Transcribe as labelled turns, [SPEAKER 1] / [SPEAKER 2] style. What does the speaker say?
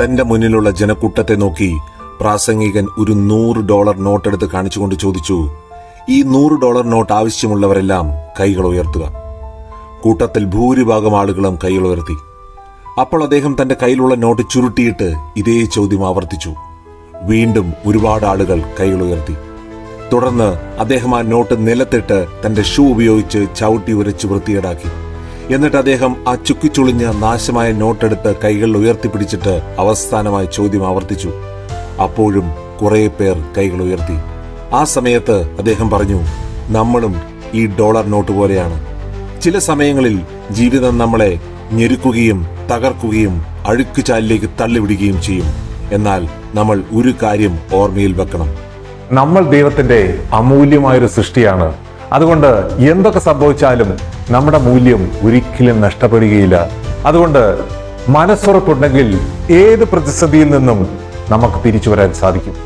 [SPEAKER 1] തന്റെ മുന്നിലുള്ള ജനക്കൂട്ടത്തെ നോക്കി പ്രാസംഗികൻ ഒരു നൂറ് ഡോളർ നോട്ട് എടുത്ത് കാണിച്ചുകൊണ്ട് ചോദിച്ചു ഈ നൂറ് ഡോളർ നോട്ട് ആവശ്യമുള്ളവരെല്ലാം കൈകൾ ഉയർത്തുക. കൂട്ടത്തിൽ ഭൂരിഭാഗം ആളുകളും കൈകൾ ഉയർത്തി. അപ്പോൾ അദ്ദേഹം തന്റെ കയ്യിലുള്ള നോട്ട് ചുരുട്ടിയിട്ട് ഇതേ ചോദ്യം ആവർത്തിച്ചു. വീണ്ടും ഒരുപാട് ആളുകൾ കൈകൾ ഉയർത്തി. തുടർന്ന് അദ്ദേഹം ആ നോട്ട് നിലത്തിട്ട് തന്റെ ഷൂ ഉപയോഗിച്ച് ചവിട്ടി ഉരച്ച് വൃത്തികേടാക്കി. എന്നിട്ട് അദ്ദേഹം ആ ചുക്കിച്ചുളിഞ്ഞ നാശമായ നോട്ടെടുത്ത് കൈകൾ ഉയർത്തിപ്പിടിച്ചിട്ട് അവസാനമായി ചോദ്യം ആവർത്തിച്ചു. അപ്പോഴും കുറെ പേർ കൈകൾ ഉയർത്തി. ആ സമയത്ത് അദ്ദേഹം പറഞ്ഞു നമ്മളും ഈ ഡോളർ നോട്ട് പോലെയാണ്. ചില സമയങ്ങളിൽ ജീവിതം നമ്മളെ ഞെരുക്കുകയും തകർക്കുകയും അഴുക്ക് ചാലിലേക്ക് തള്ളിവിടുകയും ചെയ്യും. എന്നാൽ നമ്മൾ ഒരു കാര്യം ഓർമ്മയിൽ വെക്കണം.
[SPEAKER 2] നമ്മൾ ദൈവത്തിന്റെ അമൂല്യമായൊരു സൃഷ്ടിയാണ്. അതുകൊണ്ട് എന്തൊക്കെ സംഭവിച്ചാലും നമ്മുടെ മൂല്യം ഒരിക്കലും നഷ്ടപ്പെടുകയില്ല. അതുകൊണ്ട് മനസ്സുറപ്പുണ്ടെങ്കിൽ ഏത് പ്രതിസന്ധിയിൽ നിന്നും നമുക്ക് തിരിച്ചു വരാൻ സാധിക്കും.